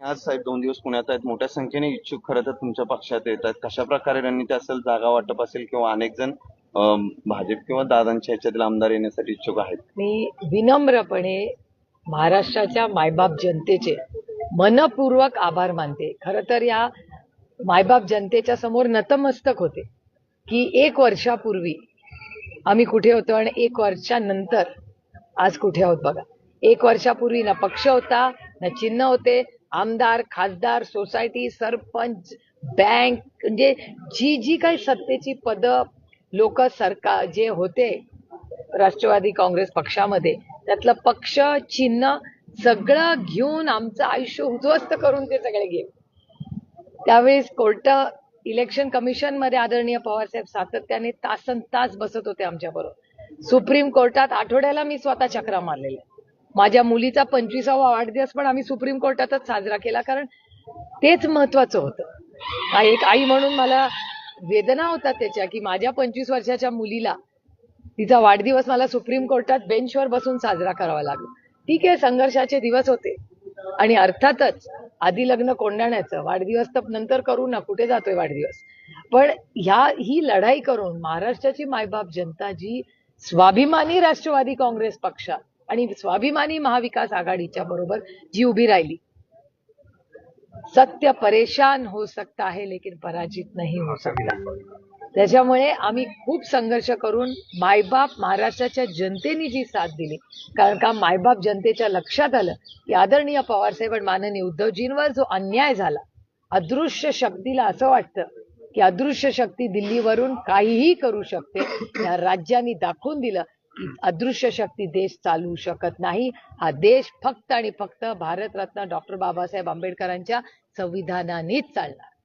आज साहेब दोन दिवस पुण्यात आहेत. मोठ्या संख्येने इच्छुक खरं तर तुमच्या पक्षात येत आहेत. कशा प्रकारे रणनीती असेल जागा वाटप असेल किंवा अनेक जण भाजप किंवा दादांच्या ह्याच्यातील आमदार येण्यासाठी इच्छुक आहेत? मी विनम्रपणे महाराष्ट्राच्या मायबाप जनतेचे मनपूर्वक आभार मानते. खर तर या मायबाप जनतेच्या समोर नतमस्तक होते की एक वर्षापूर्वी आम्ही कुठे होतो आणि एक वर्षानंतर आज कुठे आहोत बघा. एक वर्षापूर्वी ना पक्ष होता ना चिन्ह होते आमदार खासदार सोसायटी सरपंच बँक म्हणजे जी जी काही सत्तेची पद लोक सरकार जे होते राष्ट्रवादी काँग्रेस पक्षामध्ये त्यातलं पक्ष चिन्ह सगळं घेऊन आमचं आयुष्य उद्ध्वस्त करून ते सगळे गेले. त्यावेळेस कोर्ट इलेक्शन कमिशनमध्ये आदरणीय पवारसाहेब सातत्याने तासन तास बसत होते आमच्या बरोबर सुप्रीम कोर्टात आठवड्याला मी स्वतः चक्रा मारलेल्या. माझ्या मुलीचा पंचवीसावा वाढदिवस पण आम्ही सुप्रीम कोर्टातच साजरा केला कारण तेच महत्वाचं होतं. एक आई म्हणून मला वेदना होता त्याच्या की माझ्या पंचवीस वर्षाच्या मुलीला तिचा वाढदिवस मला सुप्रीम कोर्टात बेंचवर बसून साजरा करावा लागला. ठीक आहे संघर्षाचे दिवस होते. आणि अर्थातच आधी लग्न कोंडाण्याचं वाढदिवस तर नंतर करू ना कुठे जातोय वाढदिवस? पण ह्या ही लढाई करून महाराष्ट्राची मायबाप जनता जी स्वाभिमानी राष्ट्रवादी काँग्रेस पक्षात आणि स्वाभिमानी महाविकास आघाडीच्या बरोबर जी उभी राहिली. सत्य परेशान हो सकता आहे लेकिन पराजित नाही हो सकता त्याच्यामुळे आम्ही खूप संघर्ष करून मायबाप महाराष्ट्राच्या जनतेने जी साथ दिली. कारण का मायबाप जनतेच्या लक्षात आलं की आदरणीय पवारसाहेब आणि माननीय उद्धवजींवर जो अन्याय झाला अदृश्य शक्तीला असं वाटतं की अदृश्य शक्ती दिल्लीवरून काहीही करू शकते या राज्यांनी दाखवून दिलं. अदृश्य शक्ती देश चालवू शकत नाही. हा देश फक्त आणि फक्त भारतरत्न डॉक्टर बाबासाहेब आंबेडकरांच्या संविधानानेच चालणार.